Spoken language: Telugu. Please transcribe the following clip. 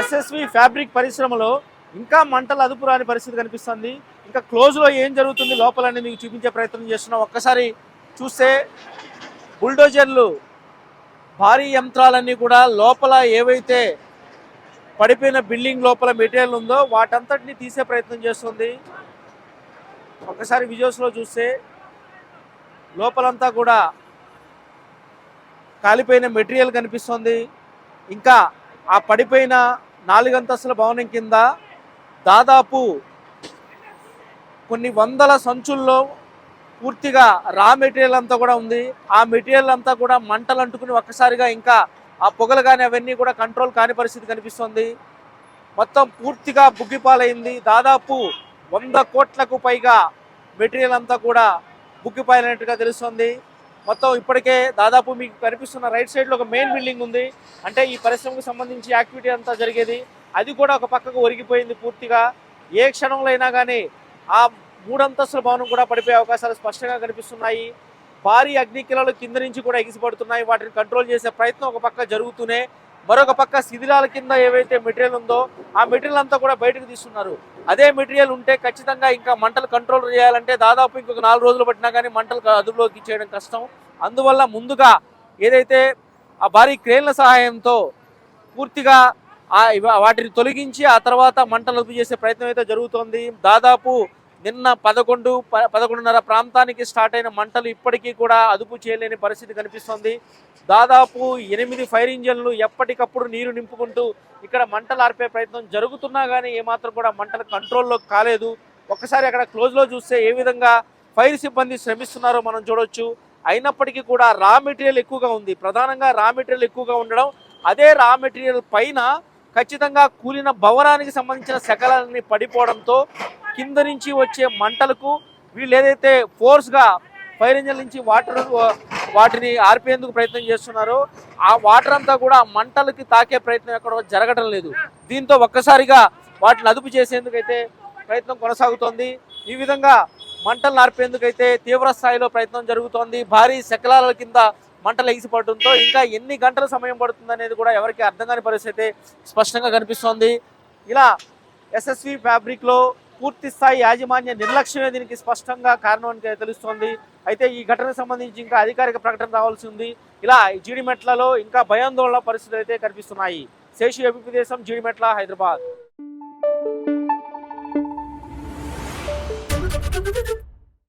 ఎస్ఎస్వి ఫ్యాబ్రిక్ పరిశ్రమలో ఇంకా మంటలు అదుపు రాని పరిస్థితి కనిపిస్తుంది. ఇంకా క్లోజ్లో ఏం జరుగుతుంది లోపలని మీకు చూపించే ప్రయత్నం చేస్తున్నాం. ఒక్కసారి చూస్తే బుల్డోజర్లు భారీ యంత్రాలన్నీ కూడా లోపల ఏవైతే పడిపోయిన బిల్డింగ్ లోపల మెటీరియల్ ఉందో వాటంతటిని తీసే ప్రయత్నం చేస్తుంది. ఒక్కసారి విజువల్స్లో చూస్తే లోపలంతా కూడా కాలిపోయిన మెటీరియల్ కనిపిస్తుంది. ఇంకా ఆ పడిపోయిన నాలుగంతస్తుల భవనం కింద దాదాపు కొన్ని వందల సంచుల్లో పూర్తిగా రా మెటీరియల్ అంతా కూడా ఉంది. ఆ మెటీరియల్ అంతా కూడా మంటలు అంటుకుని ఒక్కసారిగా ఇంకా ఆ పొగలు కానీ అవన్నీ కూడా కంట్రోల్ కాని పరిస్థితి కనిపిస్తుంది. మొత్తం పూర్తిగా బుగ్గిపాలైంది. దాదాపు వంద కోట్లకు పైగా మెటీరియల్ అంతా కూడా బుగ్గిపాలైనట్టుగా తెలుస్తుంది. మొత్తం ఇప్పటికే దాదాపు మీకు కనిపిస్తున్న రైట్ సైడ్లో ఒక మెయిన్ బిల్డింగ్ ఉంది. అంటే ఈ పరిశ్రమకు సంబంధించి యాక్టివిటీ అంతా జరిగేది. అది కూడా ఒక పక్కకు ఒరిగిపోయింది పూర్తిగా. ఏ క్షణంలో అయినా కానీ ఆ మూడంతస్తుల భవనం కూడా పడిపోయే అవకాశాలు స్పష్టంగా కనిపిస్తున్నాయి. భారీ అగ్నికిలలు కింద నుంచి కూడా ఎగిసిపడుతున్నాయి. వాటిని కంట్రోల్ చేసే ప్రయత్నం ఒక పక్క జరుగుతూనే మరొక పక్క శిథిలాల కింద ఏవైతే మెటీరియల్ ఉందో ఆ మెటీరియల్ అంతా కూడా బయటకు తీస్తున్నారు. అదే మెటీరియల్ ఉంటే ఖచ్చితంగా ఇంకా మంటలు కంట్రోల్ చేయాలంటే దాదాపు ఇంకొక నాలుగు రోజులు పట్టినా కానీ మంటలు అదుపులోకి చేయడం కష్టం. అందువల్ల ముందుగా ఏదైతే ఆ భారీ క్రేన్ల సహాయంతో పూర్తిగా వాటిని తొలగించి ఆ తర్వాత మంటలు అదుపు చేసే ప్రయత్నం అయితే జరుగుతోంది. దాదాపు నిన్న పదకొండు ప- పదకొండున్నర ప్రాంతానికి స్టార్ట్ అయిన మంటలు ఇప్పటికీ కూడా అదుపు చేయలేని పరిస్థితి కనిపిస్తోంది. దాదాపు ఎనిమిది ఫైర్ ఇంజన్లు ఎప్పటికప్పుడు నీరు నింపుకుంటూ ఇక్కడ మంటలు ఆర్పే ప్రయత్నం జరుగుతున్నా కానీ ఏమాత్రం కూడా మంటలు కంట్రోల్లో కాలేదు. ఒక్కసారి అక్కడ క్లోజ్లో చూస్తే ఏ విధంగా ఫైర్ సిబ్బంది శ్రమిస్తున్నారో మనం చూడొచ్చు. అయినప్పటికీ కూడా రా మెటీరియల్ ఎక్కువగా ఉంది. ప్రధానంగా రా మెటీరియల్ ఎక్కువగా ఉండడం అదే రా మెటీరియల్ పైన ఖచ్చితంగా కూలిన భవనానికి సంబంధించిన శకలాన్ని పడిపోవడంతో కింద నుంచి వచ్చే మంటలకు వీళ్ళు ఏదైతే ఫోర్స్గా ఫైర్ ఇంజన్ నుంచి వాటర్ వాటిని ఆర్పేందుకు ప్రయత్నం చేస్తున్నారో ఆ వాటర్ అంతా కూడా మంటలకి తాకే ప్రయత్నం ఎక్కడ జరగడం లేదు. దీంతో ఒక్కసారిగా వాటిని అదుపు చేసేందుకైతే ప్రయత్నం కొనసాగుతోంది. ఈ విధంగా మంటలు ఆర్పేందుకైతే తీవ్ర స్థాయిలో ప్రయత్నం జరుగుతోంది. భారీ శకలాల కింద మంటలు ఎగిసిపడడంతో ఇంకా ఎన్ని గంటల సమయం పడుతుంది అనేది కూడా ఎవరికి అర్థం కాని పరిస్థితి అయితే స్పష్టంగా కనిపిస్తోంది. ఇలా ఎస్ఎస్వి ఫ్యాబ్రిక్లో పూర్తి స్థాయి యాజమాన్య నిర్లక్ష్యమే దీనికి స్పష్టంగా కారణం అని తెలుస్తోంది. అయితే ఈ ఘటనకు సంబంధించి ఇంకా అధికారిక ప్రకటన రావాల్సి ఉంది. ఇలా జీడిమెట్లలో ఇంకా భయాందోళన పరిస్థితులు అయితే కనిపిస్తున్నాయి. శేషి అభివృద్ధి దేశం జీడిమెట్ల హైదరాబాద్.